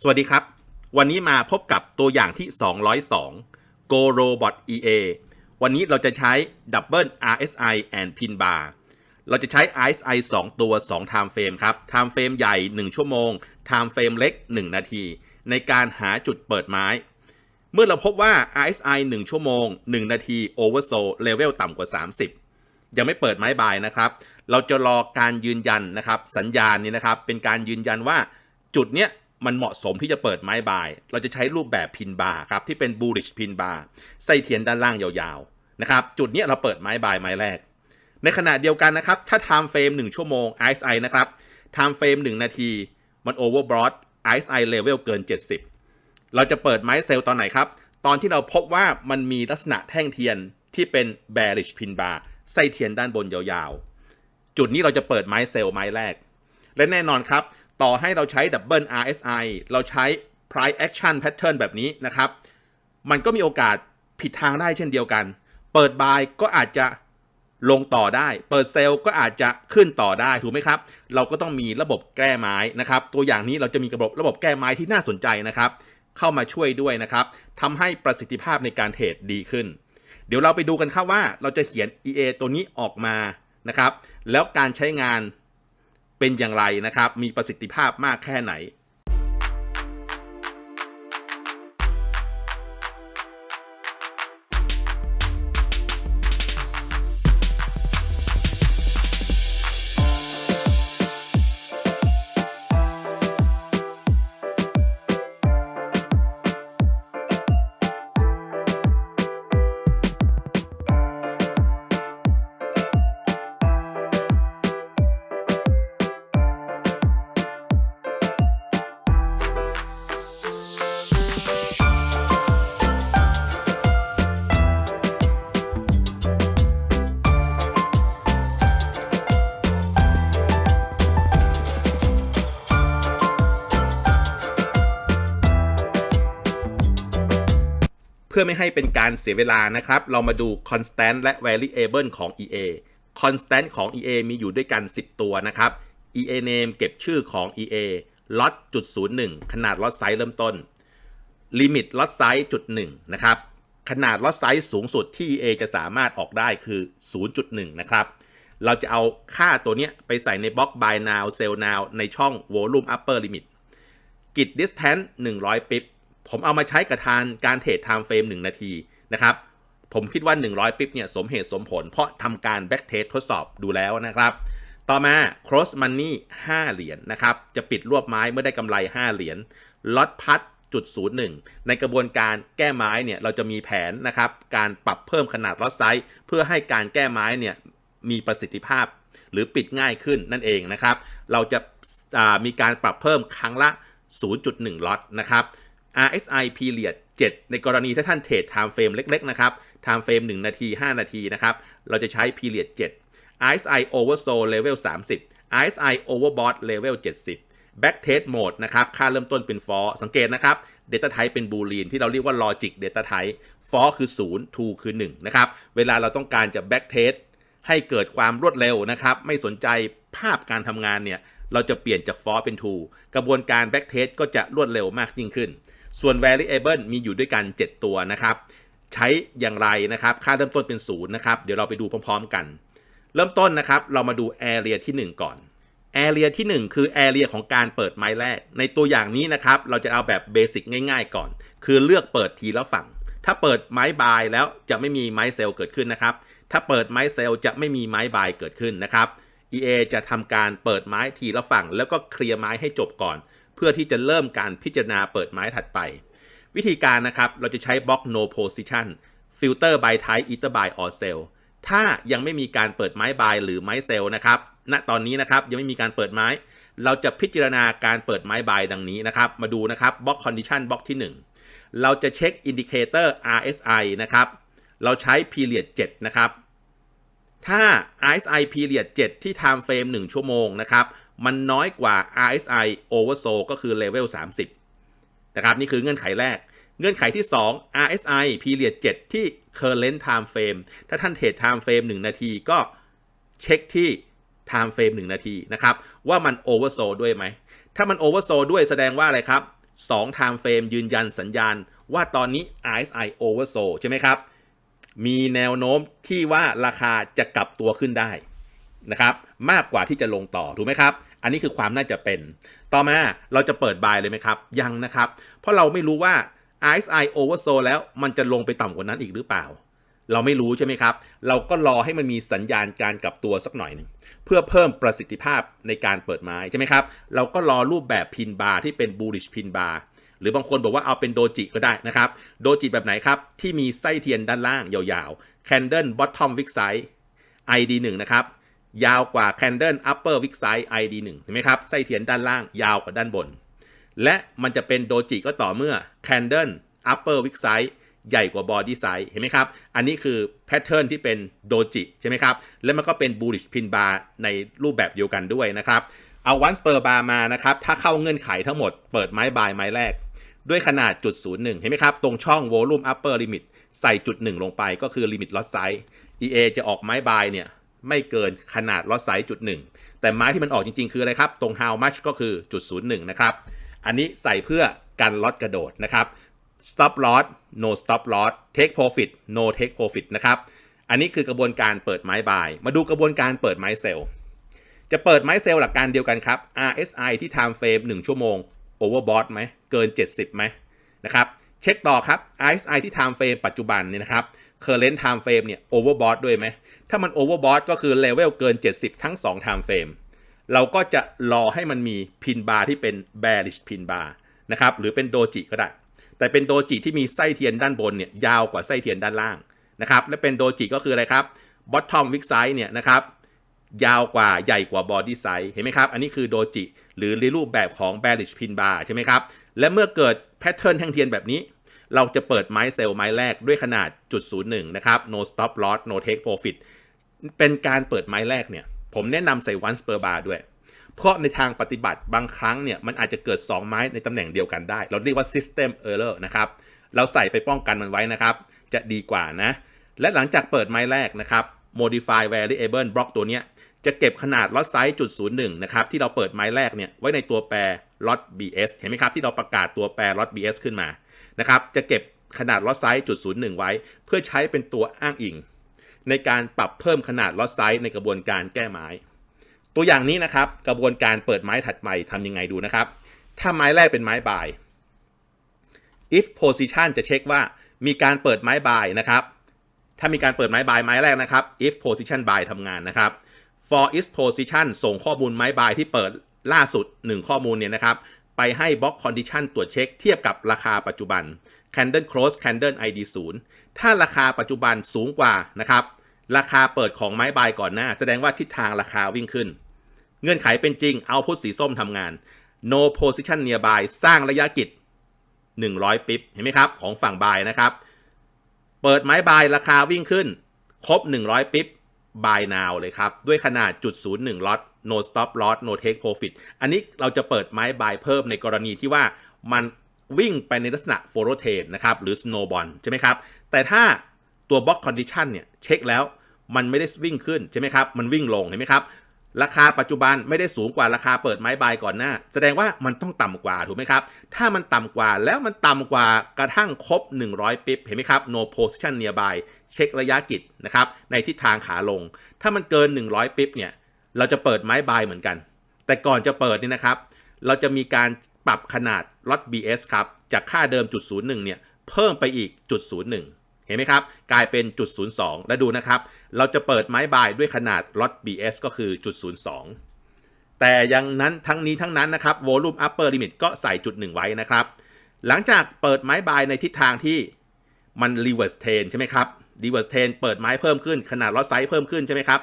สวัสดีครับ วันนี้มาพบกับตัวอย่างที่ 202 Go Robot EA วันนี้เราจะใช้ Double RSI and Pin Bar เราจะใช้ RSI 2 ตัว 2 Time Frame ครับ Time Frame ใหญ่ 1 ชั่วโมง Time Frame เล็ก 1 นาที ในการหาจุดเปิดไม้ เมื่อเราพบว่า RSI 1 ชั่วโมง 1 นาที Oversold Level ต่ำกว่า 30 ยังไม่เปิดไม้บายนะครับ เราจะรอการยืนยันนะครับ สัญญาณนี้นะครับ เป็นการยืนยันว่าจุดเนี้ย มันเหมาะสมที่จะเปิดไม้บาย เราจะใช้รูปแบบพินบาร์ครับที่เป็น bullish พินบาร์ใส่เทียนด้านล่างยาวๆนะครับจุดนี้เราเปิดไม้บายไม้แรก ในขณะเดียวกันนะครับถ้า time frame 1 ชั่วโมง RSI นะครับ time frame 1 นาทีมัน overbought RSI level เกิน 70 เราจะเปิดไม้เซลล์ตอนไหนครับ ตอนที่เราพบว่ามันมีลักษณะแท่งเทียนที่เป็น bearish pin bar ไส้เทียนด้านบนยาวๆ จุดนี้เราจะเปิดไม้เซลล์ไม้แรก และแน่นอนครับ ต่อให้เราใช้ Double RSI เราใช้ Price Action Pattern แบบนี้นะครับ มันก็มีโอกาสผิดทางได้เช่นเดียวกัน เปิดบายก็อาจจะลงต่อได้ เปิดเซลล์ก็อาจจะขึ้นต่อได้ถูกไหมครับ เราก็ต้องมีระบบแก้ไม้นะครับ ตัวอย่างนี้เราจะมีระบบระบบแก้ไม้ที่น่าสนใจนะครับ เข้ามาช่วยด้วยนะครับทำให้ประสิทธิภาพในการเทรดดีขึ้น เดี๋ยวเราไปดูกันครับว่าเราจะเขียน EA ตัวนี้ออกมานะครับ แล้วการใช้งาน เป็นอย่างไรนะครับ มีประสิทธิภาพมากแค่ไหน พื่อไม่ให้เป็นการเสียเวลานะครับ เรามาดู constant และ variable ของ EA constant ของ EA มีอยู่ด้วยกัน 10 ตัวนะครับ EA name เก็บชื่อของ EA lot จุด01ขนาด lot size เริ่มต้น limit lot size จุด1นะครับ ขนาด lot size สูงสุดที่ EA จะสามารถออกได้คือ 0.1 นะครับ เราจะเอาค่าตัวเนี้ยไปใส่ในบล็อก buy now sell now ในช่อง volume upper limit กิด distance 100ปิ๊บ ผมเอามาใช้กับทานการเทรด time frame 1นาทีนะครับ ผมคิดว่า 100 ปิ๊บเนี่ยสมเหตุสมผล เพราะทำการ back test ทดสอบดูแล้วนะครับ ต่อมา cross money 5 เหรียญนะครับ จะปิดรวบไม้เมื่อได้กำไร 5 เหรียญ lot put จุด01ในกระบวนการแก้ไม้เนี่ยเราจะมีแผนนะครับ การปรับเพิ่มขนาด lot size เพื่อให้การแก้ไม้เนี่ยมีประสิทธิภาพ หรือปิดง่ายขึ้นนั่นเองนะครับ เราจะามีการปรับเพิ่มครั้งละ 0.1 ล็อตนะครับ RSI period 7 ในกรณีถ้าท่านเทรด time frame เล็กๆ นะครับ time frame 1 นาที 5 นาทีนะครับ เราจะใช้ period 7 RSI oversold level 30 RSI overbought level 70 back test mode นะครับ ค่าเริ่มต้นเป็น for สังเกตนะครับ data type เป็น boolean ที่เราเรียกว่า logic data type for คือ 0 true คือ 1 นะครับ เวลาเราต้องการจะ back test ให้เกิดความรวดเร็วนะครับ ไม่สนใจภาพการทำงานเนี่ย เราจะเปลี่ยนจาก for เป็น true กระบวนการ back test ก็จะรวดเร็วมากยิ่งขึ้น ส่วน variable มีอยู่ด้วยกัน 7 ตัวนะครับ ใช้อย่างไรนะครับ ค่าเริ่มต้นเป็น0นะครับ เดี๋ยวเราไปดูพร้อมๆกัน เริ่มต้นนะครับ เรามาดู area ที่ 1 ก่อน area ที่ 1 คือ area ของการเปิดไม้แรก ในตัวอย่างนี้นะครับ เราจะเอาแบบเบสิกง่าย ๆ ก่อน คือเลือกเปิดทีละฝั่ง ถ้าเปิดไม้บายแล้วจะไม่มีไม้เซลล์เกิดขึ้นนะครับ ถ้าเปิดไม้เซลล์จะไม่มีไม้บายเกิดขึ้นนะครับ EA จะทำการเปิดไม้ทีละฝั่ง แล้วก็เคลียร์ไม้ให้จบก่อน เพื่อที่จะเริ่มการพิจารณาเปิดไม้ถัดไป วิธีการนะครับ เราจะใช้บล็อก no position filter by type either buy or sell ถ้ายังไม่มีการเปิดไม้บายหรือไม้เซลล์นะครับ ณ ตอนนี้นะครับยังไม่มีการเปิดไม้ เราจะพิจารณาการเปิดไม้บายดังนี้นะครับ มาดูนะครับบล็อก condition บล็อกที่ 1 เราจะเช็คอินดิเคเตอร์ RSI นะครับ เราใช้ period 7 นะครับ ถ้า RSI period 7 ที่ time frame 1 ชั่วโมงนะครับ มันน้อยกว่า RSI oversold ก็คือ level 30 นะครับ นี่คือเงื่อนไขแรก เงื่อนไขที่ 2 RSI period 7 ที่ current time frame ถ้าท่านเทรด time frame 1 นาทีก็เช็คที่ time frame 1 นาทีนะครับ ว่ามัน oversold ด้วยไหม ถ้ามัน oversold ด้วยแสดงว่าอะไรครับ2 time frame ยืนยันสัญญาณว่าตอนนี้ RSI oversold ใช่ไหมครับ มีแนวโน้มที่ว่าราคาจะกลับตัวขึ้นได้นะครับ มากกว่าที่จะลงต่อ ถูกไหมครับ อันนี้คือความน่าจะเป็น ต่อมาเราจะเปิดบายเลยไหมครับ ยังนะครับ เพราะเราไม่รู้ว่า RSI oversold แล้วมันจะลงไปต่ำกว่านั้นอีกหรือเปล่า เราไม่รู้ใช่ไหมครับ เราก็รอให้มันมีสัญญาณการกลับตัวสักหน่อยหนึงเพื่อเพิ่มประสิทธิภาพในการเปิดไม้ใช่ไหมครับ เราก็รอรูปแบบพินบาร์ที่เป็น bullish pin bar หรือบางคนบอกว่าเอาเป็นโดจิก็ได้นะครับ โดจิแบบไหนครับ ที่มีไส้เทียนด้านล่างยาวๆ candle bottom wick size ID 1นะครับ ยาวกว่า candle upper wick size ID 1 เห็นไหมครับไส้เทียนด้านล่างยาวกว่าด้านบน และมันจะเป็นโดจิก็ต่อเมื่อ candle upper wick size ใหญ่กว่า body size เห็นไหมครับ อันนี้คือแพทเทิร์นที่เป็นโดจิใช่ไหมครับ แล้วมันก็เป็น bullish pin bar ในรูปแบบเดียวกันด้วยนะครับ เอา once per bar มานะครับ ถ้าเข้าเงื่อนไขทั้งหมดเปิดไม้บายไม้แรก ด้วยขนาดจุด01 เห็นไหมครับ ตรงช่อง volume upper limit ใส่จุด 1 ลงไปก็คือ limit lot size EA จะออกไม้บายเนี่ย ไม่เกินขนาด lot size จุด1แต่ไม้ที่มันออกจริง ๆ คืออะไรครับ ตรง how much ก็คือจุด01นะครับ อันนี้ใส่เพื่อกันล็อตกระโดดนะครับ stop loss no stop loss take profit no take profit นะครับ อันนี้คือกระบวนการเปิดไม้บาย มาดูกระบวนการเปิดไม้เซลล์จะเปิดไม้เซลล์หลักการเดียวกันครับ RSI ที่ time frame 1 ชั่วโมง overbought ไหม เกิน 70ไหมนะครับ เช็คต่อครับ RSI ที่ time frame ปัจจุบันเนี่ยนะครับ current time frame เนี่ย overbought ด้วยไหม ถ้ามัน overbought ก็คือ level เกิน 70 ทั้ง2 time frame เราก็จะรอให้มันมีพินบาร์ที่เป็น bearish pin bar นะครับหรือเป็นโดจิก็ได้ แต่เป็นโดจิที่มีไส้เทียนด้านบนเนี่ยยาวกว่าไส้เทียนด้านล่างนะครับและเป็นโดจิก็คืออะไรครับ bottom wick size เนี่ยนะครับยาวกว่าใหญ่กว่า body size เห็นไหมครับ อันนี้คือโดจิหรือในรูปแบบของ bearish pin bar ใช่ไหมครับ และเมื่อเกิดแพทเทิร์นแท่งเทียนแบบนี้ เราจะเปิดไม้เซลล์ไม้แรกด้วยขนาดจุด01นะครับ no stop loss no take profit เป็นการเปิดไม้แรกเนี่ย ผมแนะนำใส่ once per bar ด้วย เพราะในทางปฏิบัติบางครั้งเนี่ย มันอาจจะเกิด 2 ไม้ในตำแหน่งเดียวกันได้ เราเรียกว่า system error นะครับ เราใส่ไปป้องกันมันไว้นะครับ จะดีกว่านะ และหลังจากเปิดไม้แรกนะครับ modify variable block ตัวเนี้ยจะเก็บขนาด lot size จุด01นะครับที่เราเปิดไม้แรกเนี่ยไว้ในตัวแปร lot bs เห็นไหมครับ ที่เราประกาศตัวแปร lot bs ขึ้นมานะครับจะเก็บขนาด lot size จุด01ไว้ เพื่อใช้เป็นตัวอ้างอิง ในการปรับเพิ่มขนาด lot size ในกระบวนการแก้ไม้ ตัวอย่างนี้นะครับ กระบวนการเปิดไม้ถัดไปทำยังไงดูนะครับ ถ้าไม้แรกเป็นไม้บาย if position จะเช็คว่ามีการเปิดไม้บายนะครับ ถ้ามีการเปิดไม้บายไม้แรกนะครับ if position by ทำงานนะครับ for is position ส่งข้อมูลไม้บายที่เปิดล่าสุด 1 ข้อมูลเนี่ยนะครับ ไปให้ box condition ตรวจเช็คเทียบกับราคาปัจจุบัน candle close candle id 0ถ้าราคาปัจจุบันสูงกว่านะครับราคาเปิดของไม้บายก่อนหน้า แสดงว่าทิศทางราคาวิ่งขึ้น เงื่อนไขเป็นจริงเอาพุทสีส้มทำงาน no position nearby สร้างระยะกิจ 100 ปิบเห็นไหมครับ ของฝั่งบายนะครับ เปิดไม้บายราคาวิ่งขึ้น ครบ 100 ปิบบายนาวเลยครับ ด้วยขนาดจุด01ล็อต no stop loss no take profit อันนี้เราจะเปิดไม้บายเพิ่มในกรณีที่ว่ามัน วิ่งไปในลักษณะ follow trade นะครับหรือ snowball ใช่ไหมครับ แต่ถ้าตัว box condition เนี่ยเช็คแล้วมันไม่ได้วิ่งขึ้นใช่ไหมครับมันวิ่งลงเห็นไหมครับราคาปัจจุบันไม่ได้สูงกว่าราคาเปิดไม้บายก่อนหน้า แสดงว่ามันต้องต่ำกว่าถูกไหมครับ ถ้ามันต่ำกว่าแล้วมันต่ำกว่ากระทั่งครบ 100ปิบเห็นไหมครับ no position nearby เช็คระยะกิจนะครับในทิศทางขาลง ถ้ามันเกิน 100ปิบเนี่ยเราจะเปิดไม้บายเหมือนกัน แต่ก่อนจะเปิดนี่นะครับ เราจะมีการปรับขนาด lot BS ครับ จากค่าเดิมจุด01เนี่ย เพิ่มไปอีกจุด01เห็นไหมครับ กลายเป็นจุด02แล้วดูนะครับ เราจะเปิดไม้บายด้วยขนาด lot BS ก็คือจุด02แต่ยังนั้นทั้งนี้ทั้งนั้นนะครับ volume upper limit ก็ใส่จุด1ไว้นะครับ หลังจากเปิดไม้บายในทิศทางที่มัน reverse trend ใช่ไหมครับ reverse trend เปิดไม้เพิ่มขึ้นขนาด lot size เพิ่มขึ้นใช่ไหมครับ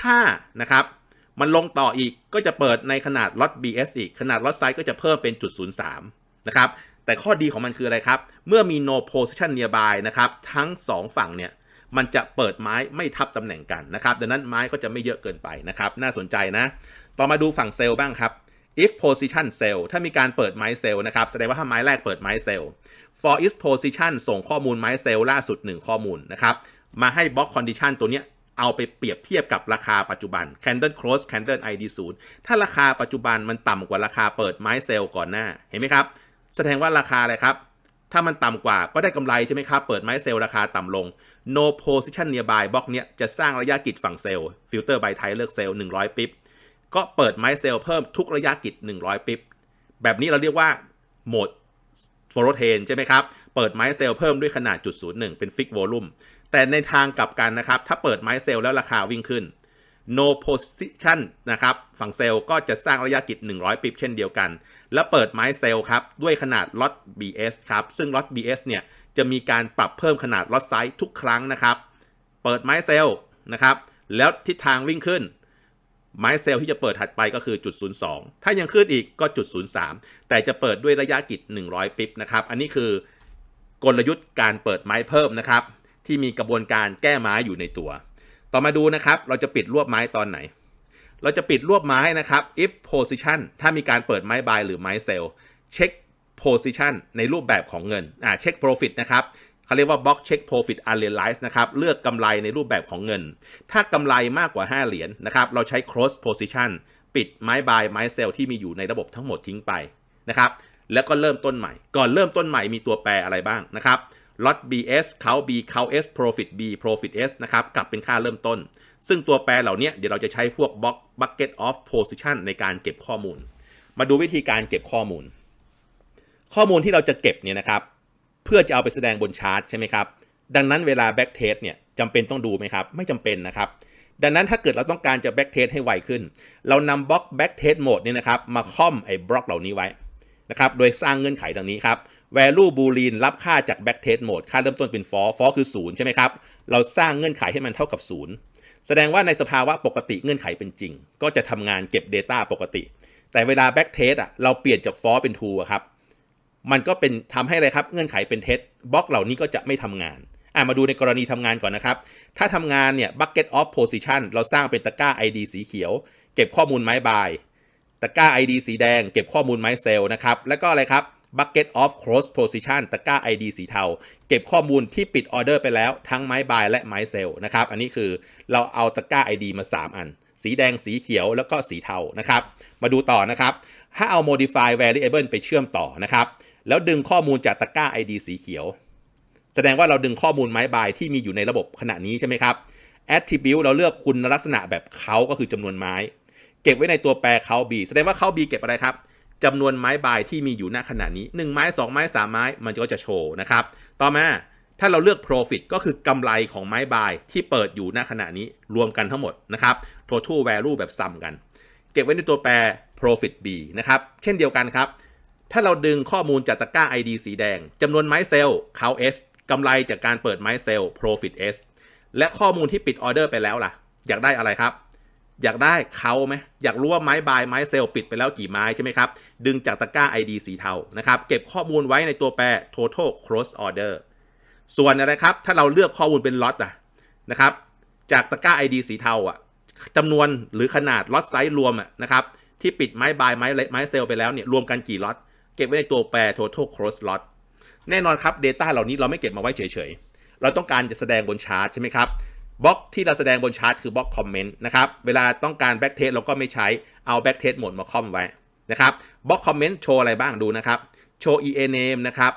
ถ้านะครับมันลงต่ออีกก็จะเปิดในขนาด lot BS อีก ขนาด lot size ก็จะเพิ่มเป็นจุด03 นะครับ แต่ข้อดีของมันคืออะไรครับ เมื่อมี no position nearby นะครับ ทั้ง 2 ฝั่งเนี่ย มันจะเปิดไม้ไม่ทับตำแหน่งกันนะครับ ดังนั้นไม้ก็จะไม่เยอะเกินไปนะครับ น่าสนใจนะ ต่อมาดูฝั่งเซลล์บ้างครับ if position sell ถ้ามีการเปิดไม้เซลล์นะครับ แสดงว่าถ้าไม้แรกเปิดไม้เซลล์ for is position ส่งข้อมูลไม้เซลล์ล่าสุด 1 ข้อมูลนะครับ มาให้ box condition ตัวเนี้ยเอาไปเปรียบเทียบกับราคาปัจจุบัน candle close candle id 0ถ้าราคาปัจจุบันมันต่ำกว่าราคาเปิดไม้เซลล์ก่อนหน้า เห็นไหมครับ แสดงว่าราคาอะไรครับ ถ้ามันต่ำกว่าก็ได้กำไรใช่ไหมครับ เปิดไม้เซลล์ราคาต่ำลง no position nearby บล็อกเนี้ยจะสร้างระยะกิจฝั่งเซลล์ฟิลเตอร์ใบไทยเลือกเซลล์100ปิ๊บก็เปิดไม้เซลล์เพิ่มทุกระยะกิจ 100ปิ๊บแบบนี้เราเรียกว่าโหมดฟโรเทนใช่ไหมครับ เปิดไม้เซลล์เพิ่มด้วยขนาดจุด01เป็นฟิกโวลูมแต่ในทางกลับกันนะครับ ถ้าเปิดไม้เซลล์แล้วราคาวิ่งขึ้น no position นะครับ ฝั่งเซลล์ก็จะสร้างระยะกิจ 100 ปิบเช่นเดียวกัน แล้วเปิดไม้เซลล์ครับ ด้วยขนาดล็อต BS ครับ ซึ่งล็อต BS เนี่ยจะมีการปรับเพิ่มขนาดล็อตไซส์ทุกครั้งนะครับ เปิดไม้เซลล์นะครับ แล้วทิศทางวิ่งขึ้น ไม้เซลล์ที่จะเปิดถัดไปก็คือจุด 02 ถ้ายังขึ้นอีกก็จุด 03 แต่จะเปิดด้วยระยะกิจ 100 ปิบนะครับ อันนี้คือกลยุทธ์การเปิดไม้เพิ่มนะครับ ที่มีกระบวนการแก้ไม้อยู่ในตัว ต่อมาดูนะครับ เราจะปิดรวบไม้ตอนไหน เราจะปิดรวบไม้นะครับ if position ถ้ามีการเปิดไม้บายหรือไม้เซลเช็ค position ในรูปแบบของเงินอ่าเช็ค profit นะครับเขาเรียกว่า box check profit unrealized นะครับ เลือกกำไรในรูปแบบของเงิน ถ้ากำไรมากกว่า 5 เหรียญนะครับ เราใช้ cross position ปิดไม้บายไม้เซลที่มีอยู่ในระบบทั้งหมดทิ้งไปนะครับ แล้วก็เริ่มต้นใหม่ ก่อนเริ่มต้นใหม่มีตัวแปรอะไรบ้างนะครับ lot BS เขา B เขา S profit B profit S นะครับ กลับเป็นค่าเริ่มต้น ซึ่งตัวแปรเหล่านี้เดี๋ยวเราจะใช้พวก box bucket of position ในการเก็บข้อมูล มาดูวิธีการเก็บข้อมูล ข้อมูลที่เราจะเก็บเนี่ยนะครับ เพื่อจะเอาไปแสดงบนชาร์ตใช่ไหมครับ ดังนั้นเวลา back test เนี่ยจำเป็นต้องดูไหมครับ ไม่จำเป็นนะครับ ดังนั้นถ้าเกิดเราต้องการจะ back test ให้ไวขึ้น เรานำบล็อก back test mode เนี่ยนะครับมาค่อมไอ้บล็อกเหล่านี้ไว้นะครับ โดยสร้างเงื่อนไขดังนี้ครับ value boolean รับค่าจาก back test mode ค่าเริ่มต้นเป็น for for คือ 0 ใช่ไหมครับ เราสร้างเงื่อนไขให้มันเท่ากับ 0 แสดงว่าในสภาวะปกติเงื่อนไขเป็นจริง ก็จะทำงานเก็บ Data ปกติ แต่เวลา back test อะเราเปลี่ยนจาก for เป็น true อะครับ มันก็เป็นทำให้อะไรครับเงื่อนไขเป็นเท็จบล็อกเหล่านี้ก็จะไม่ทำงานอะมาดูในกรณีทำงานก่อนนะครับ ถ้าทำงานเนี่ย bucket of position เราสร้างเป็นตะกร้า ID สีเขียว เก็บข้อมูลไม้บายตะกร้า ID สีแดง เก็บข้อมูลไม้เซลล์นะครับ แล้วก็อะไรครับ bucket of cross position ตะกร้า ID สีเทา เก็บข้อมูลที่ปิดออเดอร์ไปแล้วทั้งไม้บายและไม้เซลนะครับ อันนี้คือเราเอาตะกร้า ID มา 3 อัน สีแดงสีเขียวแล้วก็สีเทานะครับ มาดูต่อนะครับ ถ้าเอา modify variable ไปเชื่อมต่อนะครับ แล้วดึงข้อมูลจากตะกร้า ID สีเขียว แสดงว่าเราดึงข้อมูลไม้บายที่มีอยู่ในระบบขณะนี้ใช่ไหมครับ attribute เราเลือกคุณลักษณะแบบเขาก็คือจำนวนไม้ เก็บไว้ในตัวแปรเขา B แสดงว่าเขา B เก็บอะไรครับ จำนวนไม้บายที่มีอยู่ณขณะนี้ 1 ไม้ 2 ไม้ 3 ไม้มันก็จะโชว์นะครับ ต่อมาถ้าเราเลือก profit ก็คือกำไรของไม้บายที่เปิดอยู่ณขณะนี้รวมกันทั้งหมดนะครับ total value แบบซ้ำกัน เก็บไว้ในตัวแปร profit B นะครับ เช่นเดียวกันครับ ถ้าเราดึงข้อมูลจากตะกร้า ID สีแดงจำนวนไม้เซลล์เขา S กำไรจากการเปิดไม้เซลล์ profit S และข้อมูลที่ปิดออเดอร์ไปแล้วล่ะ อยากได้อะไรครับ อยากได้เขาไหมอยากรู้ว่าไม้บายไม้เซลล์ปิดไปแล้วกี่ไม้ใช่ไหมครับ ดึงจากตะกร้า ID สีเทานะครับ เก็บข้อมูลไว้ในตัวแปร total cross order ส่วนอะไรครับ ถ้าเราเลือกข้อมูลเป็นล็อตอะนะครับ จากตะกร้า ID สีเทาอะจำนวนหรือขนาดล็อตไซส์รวมอะนะครับที่ปิดไม้บายไม้เล็ไม้เซลล์ไปแล้วเนี่ยรวมกันกี่ล็อตเก็บไว้ในตัวแปร total cross lot แน่นอนครับ Data เหล่านี้เราไม่เก็บมาไว้เฉยๆ เราต้องการจะแสดงบนชาร์ตใช่ไหมครับ บล็อกที่เราแสดงบนชาร์ตคือบล็อกคอมเมนต์นะครับ เวลาต้องการ back test เราก็ไม่ใช้ เอา back test หมดมาคอมไว้นะครับบล็อกคอมเมนต์โชว์อะไรบ้างดูนะครับ โชว์ EA name นะครับ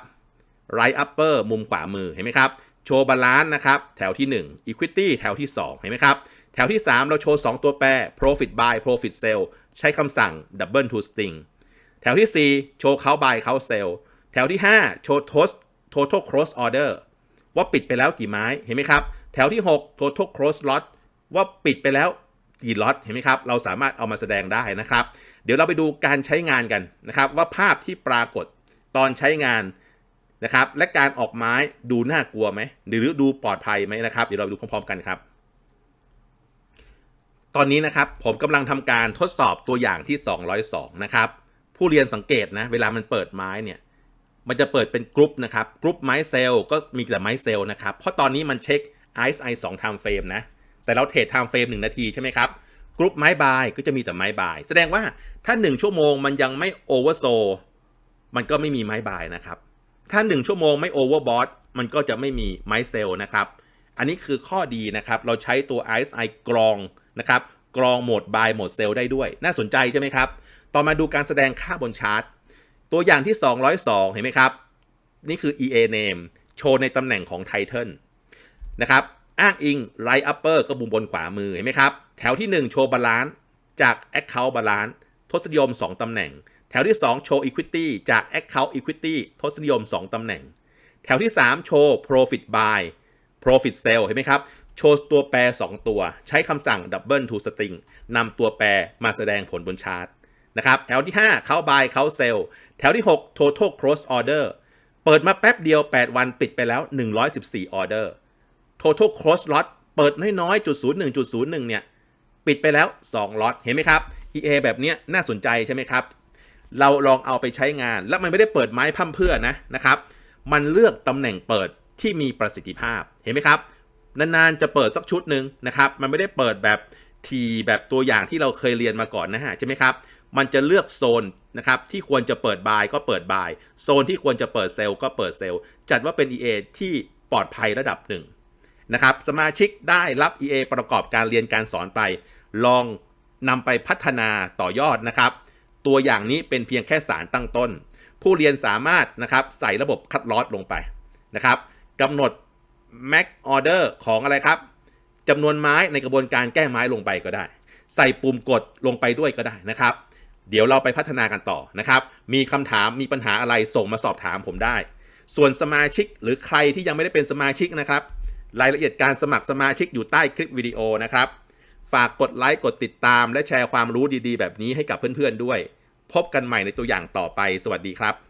right upper มุมขวามือเห็นไหมครับ โชว์บาลานซ์นะครับแถวที่ 1 equity แถวที่ 2 เห็นไหมครับ แถวที่ 3 เราโชว์ 2 ตัวแปร profit buy profit sell ใช้คำสั่ง double to string แถวที่ 4 โชว์เขา buy เขา sell แถวที่ 5 โชว์ total total cross order ว่าปิดไปแล้วกี่ไม้เห็นไหมครับ แถวที่ 6 total cross lot ว่าปิดไปแล้วกี่ล็อตเห็นไหมครับ เราสามารถเอามาแสดงได้นะครับ เดี๋ยวเราไปดูการใช้งานกันนะครับ ว่าภาพที่ปรากฏตอนใช้งานนะครับ และการออกไม้ดูน่ากลัวไหมหรือดูปลอดภัยไหมนะครับ เดี๋ยวเราไปดูพร้อมๆกันครับ ตอนนี้นะครับผมกำลังทำการทดสอบตัวอย่างที่ 202 นะครับ ผู้เรียนสังเกตนะ เวลามันเปิดไม้เนี่ยมันจะเปิดเป็นกรุ๊ปนะครับกรุ๊ปไม้เซลล์ก็มีแต่ไม้เซลล์นะครับเพราะตอนนี้มันเช็ค RSI 2 time frame นะ แต่เราเทรด time frame 1 นาทีใช่ไหมครับ กรุ๊ปไม้บายก็จะมีแต่ไม้บาย แสดงว่าถ้า 1 ชั่วโมงมันยังไม่โอเวอร์โซมันก็ไม่มีไม้บายนะครับ ถ้า 1 ชั่วโมงไม่โอเวอร์บอทมันก็จะไม่มีไม้เซลล์นะครับ อันนี้คือข้อดีนะครับ เราใช้ตัว RSI กรองนะครับ กรองโหมดบายโหมดเซลล์ได้ด้วย น่าสนใจใช่ไหมครับ ต่อมาดูการแสดงค่าบนชาร์ต ตัวอย่างที่ 202 เห็นไหมครับ นี่คือ EA name โชว์ในตำแหน่งของ Title นะครับ อ้างอิง Line Upper ก็บุมบนขวามือเห็นไหมครับ แถวที่ 1 โชว์ Balance จาก Account Balance ทศนิยม 2 ตำแหน่ง แถวที่ 2 โชว์ Equity จาก Account Equity ทศนิยม 2 ตำแหน่ง แถวที่ 3 โชว์ Profit Buy Profit Sell เห็นไหมครับ โชว์ตัวแปร 2 ตัว ใช้คำสั่ง Double to String นำตัวแปรมาแสดงผลบนชาร์ตนะครับแถวที่ 5 เขา buy เขา sell แถวที่ 6 total cross order เปิดมาแป๊บเดียว 8 วันปิดไปแล้ว 114 order total cross lot เปิดน้อยๆจุด01จุด01เนี่ย ปิดไปแล้ว2ล็อตเห็นไหมครับ EA แบบเนี้ยน่าสนใจใช่ไหมครับ เราลองเอาไปใช้งาน แล้วมันไม่ได้เปิดไม้พั่มเพื่อนะนะครับ มันเลือกตำแหน่งเปิดที่มีประสิทธิภาพเห็นไหมครับ นานๆจะเปิดสักชุดหนึ่งนะครับ มันไม่ได้เปิดแบบทีแบบตัวอย่างที่เราเคยเรียนมาก่อนนะฮะใช่ไหมครับ มันจะเลือกโซนนะครับที่ควรจะเปิดบายก็เปิดบาย โซนที่ควรจะเปิดเซลล์ก็เปิดเซลล์ จัดว่าเป็น EA ที่ปลอดภัยระดับหนึ่ง นะครับสมาชิกได้รับ EA ประกอบการเรียนการสอนไป ลองนำไปพัฒนาต่อยอดนะครับ ตัวอย่างนี้เป็นเพียงแค่สารตั้งต้น ผู้เรียนสามารถนะครับใส่ระบบคัดลอสลงไปนะครับกำหนด Mac Order ของอะไรครับจำนวนไม้ในกระบวนการแก้ไม้ลงไปก็ได้ ใส่ปุ่มกดลงไปด้วยก็ได้นะครับ เดี๋ยวเราไปพัฒนากันต่อนะครับ มีคำถามมีปัญหาอะไรส่งมาสอบถามผมได้ ส่วนสมาชิกหรือใครที่ยังไม่ได้เป็นสมาชิกนะครับ รายละเอียดการสมัครสมาชิกอยู่ใต้คลิปวิดีโอนะครับ ฝากกดไลค์กดติดตาม และแชร์ความรู้ดีๆ แบบนี้ให้กับเพื่อนๆด้วย พบกันใหม่ในตัวอย่างต่อไป สวัสดีครับ